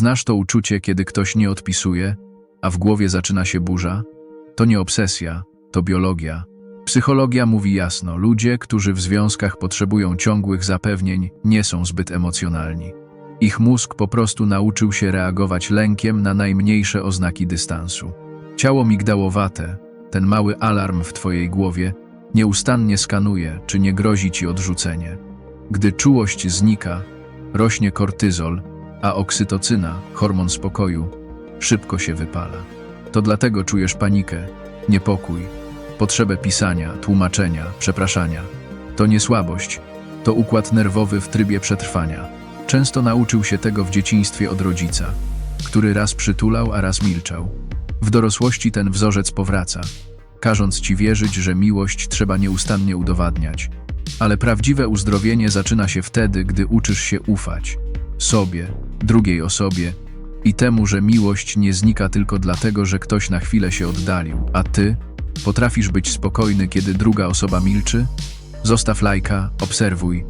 Znasz to uczucie, kiedy ktoś nie odpisuje, a w głowie zaczyna się burza? To nie obsesja, to biologia. Psychologia mówi jasno: ludzie, którzy w związkach potrzebują ciągłych zapewnień, nie są zbyt emocjonalni. Ich mózg po prostu nauczył się reagować lękiem na najmniejsze oznaki dystansu. Ciało migdałowate, ten mały alarm w twojej głowie, nieustannie skanuje, czy nie grozi ci odrzucenie. Gdy czułość znika, rośnie kortyzol, a oksytocyna, hormon spokoju, szybko się wypala. To dlatego czujesz panikę, niepokój, potrzebę pisania, tłumaczenia, przepraszania. To nie słabość, to układ nerwowy w trybie przetrwania. Często nauczył się tego w dzieciństwie od rodzica, który raz przytulał, a raz milczał. W dorosłości ten wzorzec powraca, każąc ci wierzyć, że miłość trzeba nieustannie udowadniać. Ale prawdziwe uzdrowienie zaczyna się wtedy, gdy uczysz się ufać sobie, drugiej osobie i temu, że miłość nie znika tylko dlatego, że ktoś na chwilę się oddalił, a ty potrafisz być spokojny, kiedy druga osoba milczy? Zostaw lajka, obserwuj